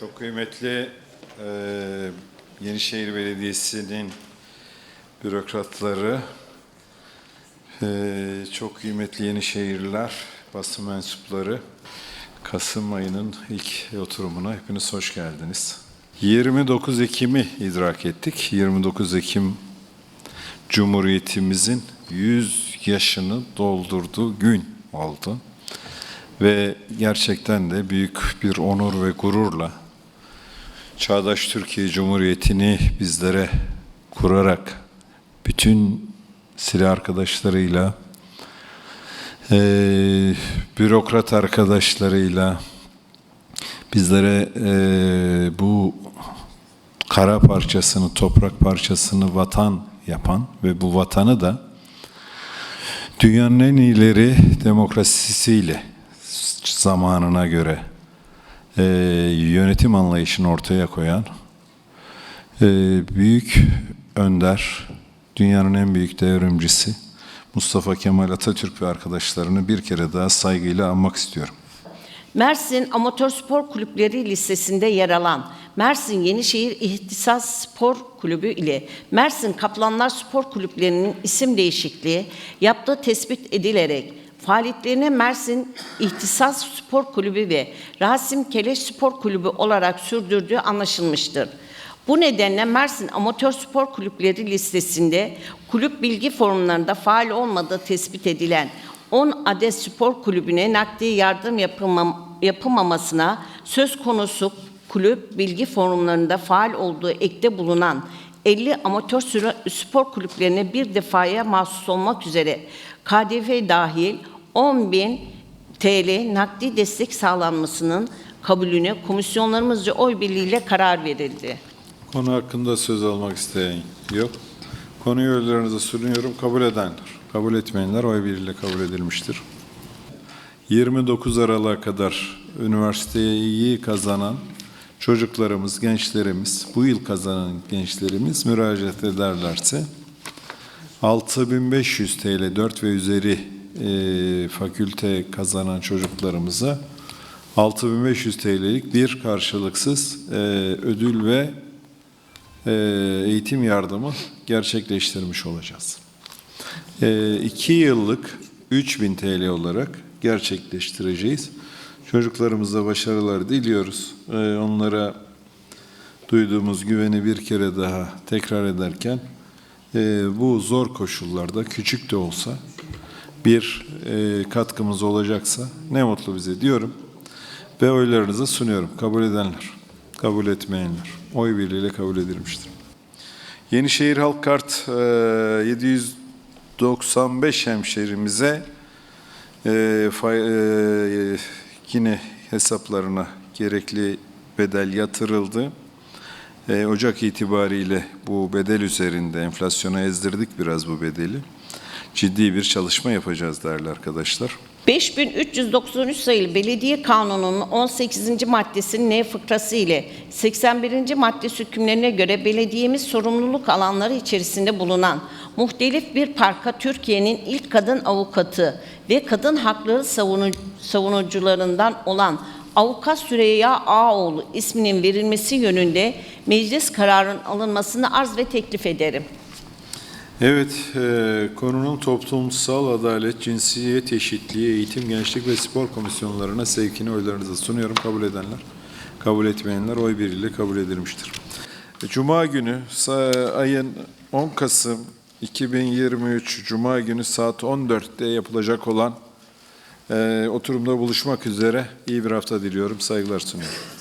Çok kıymetli e, Yenişehir Belediyesi'nin bürokratları, e, çok kıymetli Yenişehirliler, basın mensupları, Kasım ayının ilk oturumuna hepiniz hoş geldiniz. 29 Ekim'i idrak ettik. 29 Ekim Cumhuriyetimizin 100 yaşını doldurduğu gün oldu. Ve gerçekten de büyük bir onur ve gururla Çağdaş Türkiye Cumhuriyeti'ni bizlere kurarak bütün silah arkadaşlarıyla, eee, bürokrat arkadaşlarıyla bizlere eee, bu kara parçasını, toprak parçasını vatan yapan ve bu vatanı da dünyanın en ileri demokrasisiyle zamanına göre e, yönetim anlayışını ortaya koyan e, büyük önder, dünyanın en büyük devrimcisi Mustafa Kemal Atatürk ve arkadaşlarını bir kere daha saygıyla anmak istiyorum. Mersin Amatör Spor Kulüpleri listesinde yer alan Mersin Yenişehir İhtisas Spor Kulübü ile Mersin Kaplanlar Spor Kulüplerinin isim değişikliği yaptığı tespit edilerek faaliyetlerine Mersin İhtisas Spor Kulübü ve Rasim Keleş Spor Kulübü olarak sürdürdüğü anlaşılmıştır. Bu nedenle Mersin Amatör Spor Kulüpleri listesinde kulüp bilgi forumlarında faal olmadığı tespit edilen 10 adet spor kulübüne nakdi yardım yapılmam, yapılmamasına söz konusu kulüp bilgi forumlarında faal olduğu ekte bulunan 50 amatör spor kulüplerine bir defaya mahsus olmak üzere KDV dahil 10 bin TL nakdi destek sağlanmasının kabulüne komisyonlarımızca oy birliğiyle karar verildi. Konu hakkında söz almak isteyen yok. Konuyu oylarınıza sunuyorum. Kabul edenler, kabul etmeyenler oy birliğiyle kabul edilmiştir. 29 Aralık'a kadar üniversiteyi kazanan çocuklarımız, gençlerimiz, bu yıl kazanan gençlerimiz müracaat ederlerse 6500 TL 4 ve üzeri e, fakülte kazanan çocuklarımıza 6500 TL'lik bir karşılıksız e, ödül ve e, eğitim yardımı gerçekleştirmiş olacağız. E, iki yıllık 3000 TL olarak gerçekleştireceğiz. Çocuklarımıza başarılar diliyoruz. E, onlara duyduğumuz güveni bir kere daha tekrar ederken e, bu zor koşullarda küçük de olsa bir e, katkımız olacaksa ne mutlu bize diyorum ve oylarınızı sunuyorum. Kabul edenler, kabul etmeyenler oy birliğiyle kabul edilmiştir. Yenişehir Halk Kart e, 795 hemşerimize e, fay- e, yine hesaplarına gerekli bedel yatırıldı. E, Ocak itibariyle bu bedel üzerinde enflasyona ezdirdik biraz bu bedeli. Ciddi bir çalışma yapacağız değerli arkadaşlar. 5393 sayılı Belediye Kanunu'nun 18. maddesinin N fıkrası ile 81. madde hükümlerine göre belediyemiz sorumluluk alanları içerisinde bulunan muhtelif bir parka Türkiye'nin ilk kadın avukatı ve kadın hakları savunu- savunucularından olan Avukat Süreyya Ağoğlu isminin verilmesi yönünde meclis kararının alınmasını arz ve teklif ederim. Evet, e, konunun toplumsal adalet, cinsiyet eşitliği, eğitim, gençlik ve spor komisyonlarına sevkini oylarınıza sunuyorum. Kabul edenler, kabul etmeyenler oy birliğiyle kabul edilmiştir. Cuma günü ayın 10 Kasım 2023 Cuma günü saat 14'te yapılacak olan e, oturumda buluşmak üzere iyi bir hafta diliyorum. Saygılar sunuyorum.